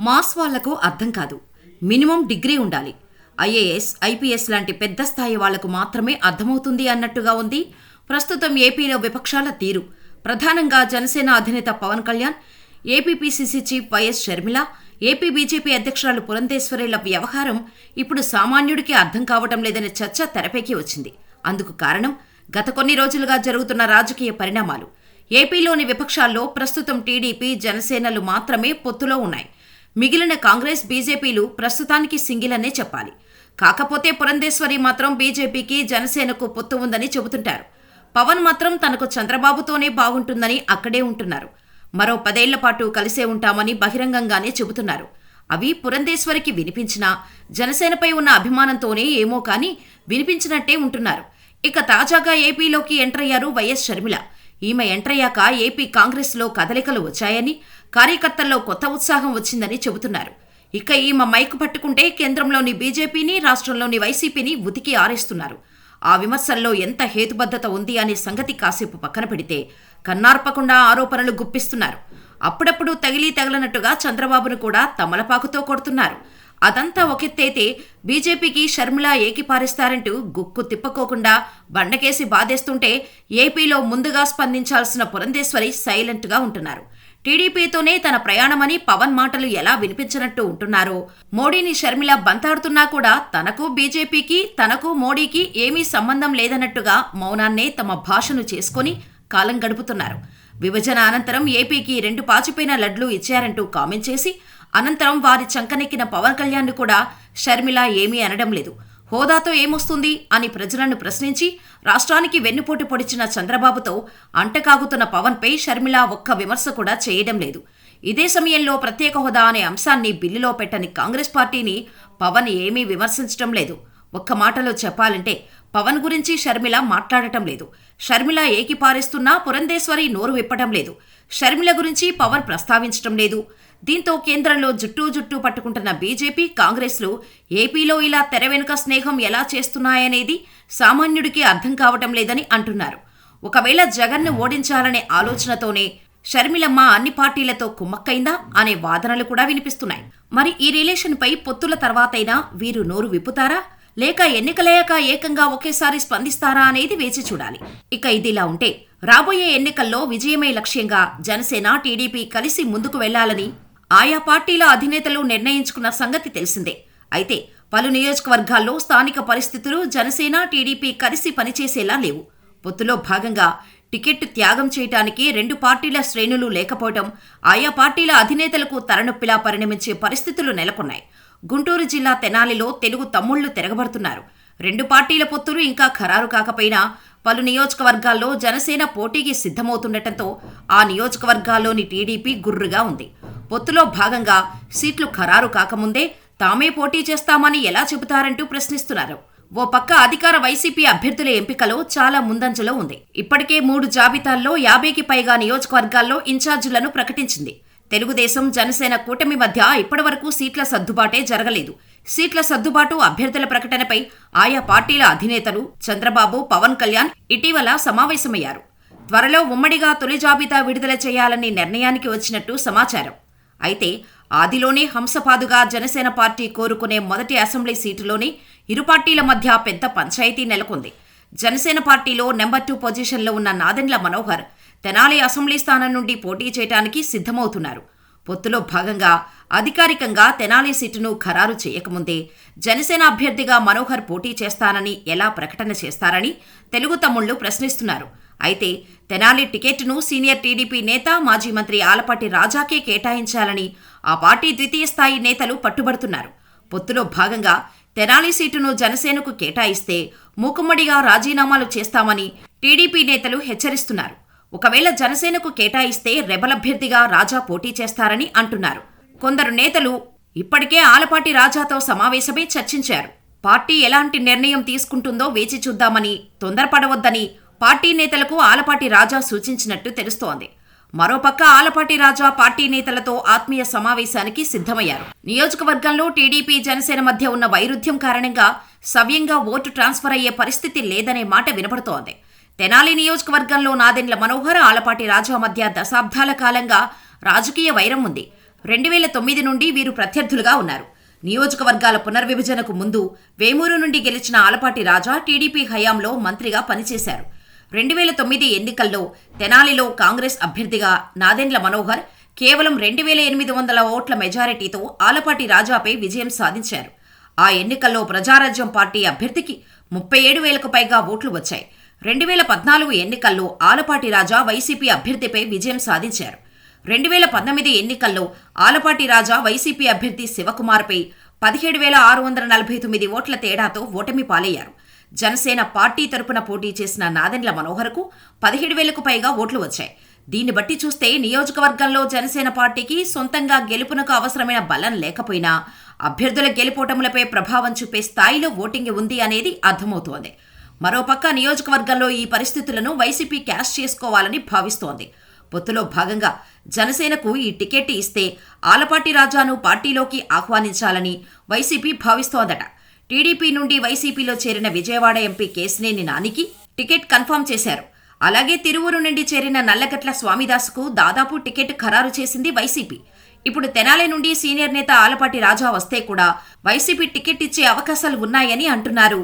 Mass వాళ్ళకు అర్థం కాదు. మినిమం డిగ్రీ ఉండాలి. ఐఏఎస్ ఐపీఎస్ లాంటి పెద్ద స్థాయి వాళ్ళకు మాత్రమే అర్థమవుతుంది అన్నట్టుగా ఉంది. ప్రస్తుతం ఏపీలో విపక్షాల తీరు. ప్రధానంగా జనసేన అధినేత Pawan Kalyan APPCC chief YS Sharmila AP BJP అధ్యక్షురాలు పురంధేశ్వరిల వ్యవహారం ఇప్పుడు సామాన్యుడికి అర్థం కావటం లేదనే చర్చ తెరపైకి వచ్చింది. అందుకు కారణం గత కొన్ని రోజులుగా జరుగుతున్న రాజకీయ పరిణామాలు. ఏపీలోని విపక్షాల్లో ప్రస్తుతం టీడీపీ జనసేనలు మాత్రమే పొత్తులో ఉన్నాయి. మిగిలిన కాంగ్రెస్ బీజేపీలు ప్రస్తుతానికి సింగిల్ అనే చెప్పాలి. కాకపోతే పురంధేశ్వరి మాత్రం బీజేపీకి జనసేనకు పొత్తు ఉందని చెబుతుంటారు. పవన్ మాత్రం తనకు చంద్రబాబుతోనే బాగుంటుందని అక్కడే ఉంటున్నారు. మరో పదేళ్ళ పాటు కలిసే ఉంటామని బహిరంగంగానే చెబుతున్నారు. అవి పురంధేశ్వరికి వినిపించినా జనసేనపై ఉన్న అభిమానంతోనే ఏమో కానీ వినిపించినట్టే ఉంటున్నారు. ఇక తాజాగా ఏపీలోకి ఎంటర్ అయ్యారు వైఎస్ షర్మిల. ఈమె ఎంట్రయ్యాక ఏపీ కాంగ్రెస్లో కదలికలు వచ్చాయని కార్యకర్తల్లో కొత్త ఉత్సాహం వచ్చిందని చెబుతున్నారు. ఇక ఈమె మైకు పట్టుకుంటే కేంద్రంలోని బీజేపీని రాష్ట్రంలోని వైసీపీని ఉతికి ఆరేస్తున్నారు. ఆ విమర్శల్లో ఎంత హేతుబద్ధత ఉంది అనే సంగతి కాసేపు పక్కన పెడితే కన్నార్పకుండా ఆరోపణలు గుప్పిస్తున్నారు. అప్పుడప్పుడు తగిలి తగలనట్టుగా చంద్రబాబును కూడా తమలపాకుతో కొడుతున్నారు. అదంతా ఒకెత్తైతే బీజేపీకి షర్మిల ఏకిపారిస్తారంటూ గుక్కు తిప్పకోకుండా బండకేసి బాధేస్తుంటే ఏపీలో ముందుగా స్పందించాల్సిన పురంధేశ్వరి సైలెంట్గా ఉంటున్నారు. టీడీపీతోనే తన ప్రయాణమని పవన్ మాటలు ఎలా వినిపించినట్టు ఉంటున్నారో మోడీని షర్మిల బంతాడుతున్నా కూడా తనకు బీజేపీకి తనకు మోడీకి ఏమీ సంబంధం లేదన్నట్టుగా మౌనాన్నే తమ భాషను చేసుకొని కాలం గడుపుతున్నారు. విభజన అనంతరం ఏపీకి రెండు పాచిపోయిన లడ్లు ఇచ్చారంటూ కామెంట్ చేసి అనంతరం వారి చంకనెక్కిన పవన్ కళ్యాణ్ కూడా షర్మిల ఏమీ అనడం లేదు. హోదాతో ఏమొస్తుంది అని ప్రజలను ప్రశ్నించి రాష్ట్రానికి వెన్నుపోటు పొడిచిన చంద్రబాబుతో అంటకాగుతున్న పవన్పై షర్మిల ఒక్క విమర్శ కూడా చేయడం లేదు. ఇదే సమయంలో ప్రత్యేక హోదా అనే అంశాన్ని బిల్లులో పెట్టని కాంగ్రెస్ పార్టీని పవన్ ఏమీ విమర్శించడం లేదు. ఒక్క మాటలో చెప్పాలంటే పవన్ గురించి షర్మిల మాట్లాడటం లేదు. షర్మిల ఏకిపారేస్తున్నా పురంధేశ్వరి నోరు విప్పటం లేదు. షర్మిల గురించి పవన్ ప్రస్తావించటం లేదు. దీంతో కేంద్రంలో జుట్టు జుట్టు పట్టుకుంటున్న బీజేపీ కాంగ్రెస్లు ఏపీలో ఇలా తెర వెనుక స్నేహం ఎలా చేస్తున్నాయనేది సామాన్యుడికి అర్థం కావటం లేదని అంటున్నారు. ఒకవేళ జగన్ను ఓడించాలనే ఆలోచనతోనే షర్మిలమ్మ అన్ని పార్టీలతో కుమ్మక్కైందా అనే వాదనలు కూడా వినిపిస్తున్నాయి. మరి ఈ రిలేషన్పై పొత్తుల తర్వాతైనా వీరు నోరు విప్పుతారా? లేక ఎన్నికలయ్యాక ఏకంగా ఒకేసారి స్పందిస్తారా అనేది వేచి చూడాలి. ఇక ఇదిలా ఉంటే రాబోయే ఎన్నికల్లో విజయమే లక్ష్యంగా జనసేన టీడీపీ కలిసి ముందుకు వెళ్ళాలని ఆయా పార్టీల అధినేతలు నిర్ణయించుకున్న సంగతి తెలిసిందే. అయితే పలు నియోజకవర్గాల్లో స్థానిక పరిస్థితులు జనసేన టీడీపీ కలిసి పనిచేసేలా లేవు. పొత్తులో భాగంగా టికెట్ త్యాగం చేయటానికి రెండు పార్టీల శ్రేణులు లేకపోవడం ఆయా పార్టీల అధినేతలకు తలనొప్పిలా పరిణమించే పరిస్థితులు నెలకొన్నాయి. గుంటూరు జిల్లా తెనాలిలో తెలుగు తమ్ముళ్ళు తిరగబడుతున్నారు. రెండు పార్టీల పొత్తులు ఇంకా ఖరారు కాకపోయినా పలు నియోజకవర్గాల్లో జనసేన పోటీకి సిద్ధమవుతుండటంతో ఆ నియోజకవర్గాల్లోని టీడీపీ గుర్రుగా ఉంది. పొత్తులో భాగంగా సీట్లు ఖరారు కాకముందే తామే పోటీ చేస్తామని ఎలా చెబుతారంటూ ప్రశ్నిస్తున్నారు. ఓ పక్క అధికార వైసీపీ అభ్యర్థుల ఎంపికలో చాలా ముందంజలో ఉంది. ఇప్పటికే మూడు జాబితాల్లో యాభైకి పైగా నియోజకవర్గాల్లో ఇన్ఛార్జీలను ప్రకటించింది. తెలుగుదేశం జనసేన కూటమి మధ్య ఇప్పటివరకు సీట్ల సర్దుబాటే జరగలేదు. సీట్ల సర్దుబాటు అభ్యర్థుల ప్రకటనపై ఆయా పార్టీల అధినేతలు చంద్రబాబు పవన్ కళ్యాణ్ ఇటీవల సమావేశమయ్యారు. త్వరలో ఉమ్మడిగా తొలి జాబితా విడుదల చేయాలని నిర్ణయానికి వచ్చినట్టు సమాచారం. అయితే ఆదిలోనే హంసపాదుగా జనసేన పార్టీ కోరుకునే మొదటి అసెంబ్లీ సీటులోనే ఇరు పార్టీల మధ్య పెద్ద పంచాయతీ నెలకొంది. జనసేన పార్టీలో నెంబర్ టూ పొజిషన్లో ఉన్న నాదెండ్ల మనోహర్ తెనాలి అసెంబ్లీ స్థానం నుండి పోటీ చేయడానికి సిద్ధమవుతున్నారు. పొత్తులో భాగంగా అధికారికంగా తెనాలి సీటును ఖరారు చేయకముందే జనసేన అభ్యర్థిగా మనోహర్ పోటీ చేస్తానని ఎలా ప్రకటన చేస్తారని తెలుగు తమ్ముళ్ళు ప్రశ్నిస్తున్నారు. అయితే తెనాలి టికెట్ను సీనియర్ టీడీపీ నేత మాజీ మంత్రి ఆలపాటి రాజాకే కేటాయించాలని ఆ పార్టీ ద్వితీయ స్థాయి నేతలు పట్టుబడుతున్నారు. పొత్తులో భాగంగా తెనాలి సీటును జనసేనకు కేటాయిస్తే మూకుమ్మడిగా రాజీనామాలు చేస్తామని టీడీపీ నేతలు హెచ్చరిస్తున్నారు. ఒకవేళ జనసేనకు కేటాయిస్తే రెబల్ అభ్యర్థిగా రాజా పోటీ చేస్తారని అంటున్నారు. కొందరు నేతలు ఇప్పటికే ఆలపాటి రాజాతో సమావేశమై చర్చించారు. పార్టీ ఎలాంటి నిర్ణయం తీసుకుంటుందో వేచి చూద్దామని తొందరపడవద్దని పార్టీ నేతలకు ఆలపాటి రాజా సూచించినట్టు తెలుస్తోంది. మరోపక్క ఆలపాటి రాజా పార్టీ నేతలతో ఆత్మీయ సమావేశానికి సిద్ధమయ్యారు. నియోజకవర్గంలో టీడీపీ జనసేన మధ్య ఉన్న వైరుధ్యం కారణంగా సవ్యంగా ఓటు ట్రాన్స్ఫర్ అయ్యే పరిస్థితి లేదనే మాట వినపడుతోంది. తెనాలి నియోజకవర్గంలో నాదెండ్ల మనోహర్ ఆలపాటి రాజా మధ్య దశాబ్దాల కాలంగా రాజకీయ వైరం ఉంది. రెండు వేల తొమ్మిది నుండి వీరు ప్రత్యర్థులుగా ఉన్నారు. నియోజకవర్గాల పునర్విభజనకు ముందు వేమూరు నుండి గెలిచిన ఆలపాటి రాజా టీడీపీ హయాంలో మంత్రిగా పనిచేశారు. రెండు వేల తొమ్మిది ఎన్నికల్లో తెనాలిలో కాంగ్రెస్ అభ్యర్థిగా నాదెండ్ల మనోహర్ కేవలం రెండు వేల ఎనిమిది వందల ఓట్ల మెజారిటీతో ఆలపాటి రాజాపై విజయం సాధించారు. ఆ ఎన్నికల్లో ప్రజారాజ్యం పార్టీ అభ్యర్థికి ముప్పై ఏడు వేలకు పైగా ఓట్లు వచ్చాయి. రెండు వేల పద్నాలుగు ఎన్నికల్లో ఆలపాటి రాజా వైసీపీ అభ్యర్థిపై విజయం సాధించారు. రెండు వేల పంతొమ్మిది ఎన్నికల్లో ఆలపాటి రాజా వైసీపీ అభ్యర్థి శివకుమార్పై పదిహేడు వేల ఆరు వందల నలభై తొమ్మిది ఓట్ల తేడాతో ఓటమి పాలయ్యారు. జనసేన పార్టీ తరపున పోటీ చేసిన నాదెండ్ల మనోహర్కు పదిహేడు వేలకు పైగా ఓట్లు వచ్చాయి. దీన్ని బట్టి చూస్తే నియోజకవర్గంలో జనసేన పార్టీకి సొంతంగా గెలుపునకు అవసరమైన బలం లేకపోయినా అభ్యర్థుల గెలుపోటములపై ప్రభావం చూపే స్థాయిలో ఓటింగ్ ఉంది అనేది అర్థమవుతోంది. మరోపక్క నియోజకవర్గంలో ఈ పరిస్థితులను వైసీపీ క్యాష్ చేసుకోవాలని భావిస్తోంది. పొత్తులో భాగంగా జనసేనకు ఈ టికెట్ ఇస్తే ఆలపాటి రాజాను పార్టీలోకి ఆహ్వానించాలని వైసీపీ భావిస్తోందట. టీడీపీ నుండి వైసీపీలో చేరిన విజయవాడ ఎంపీ కేసినేని నానికి టికెట్ కన్ఫర్మ్ చేశారు. అలాగే తిరువురు నుండి చేరిన నల్లగట్ల స్వామిదాసుకు దాదాపు టికెట్ ఖరారు చేసింది వైసీపీ. ఇప్పుడు తెనాలి నుండి సీనియర్ నేత ఆలపాటి రాజా వస్తే కూడా వైసీపీ టికెట్ ఇచ్చే అవకాశాలు ఉన్నాయని అంటున్నారు.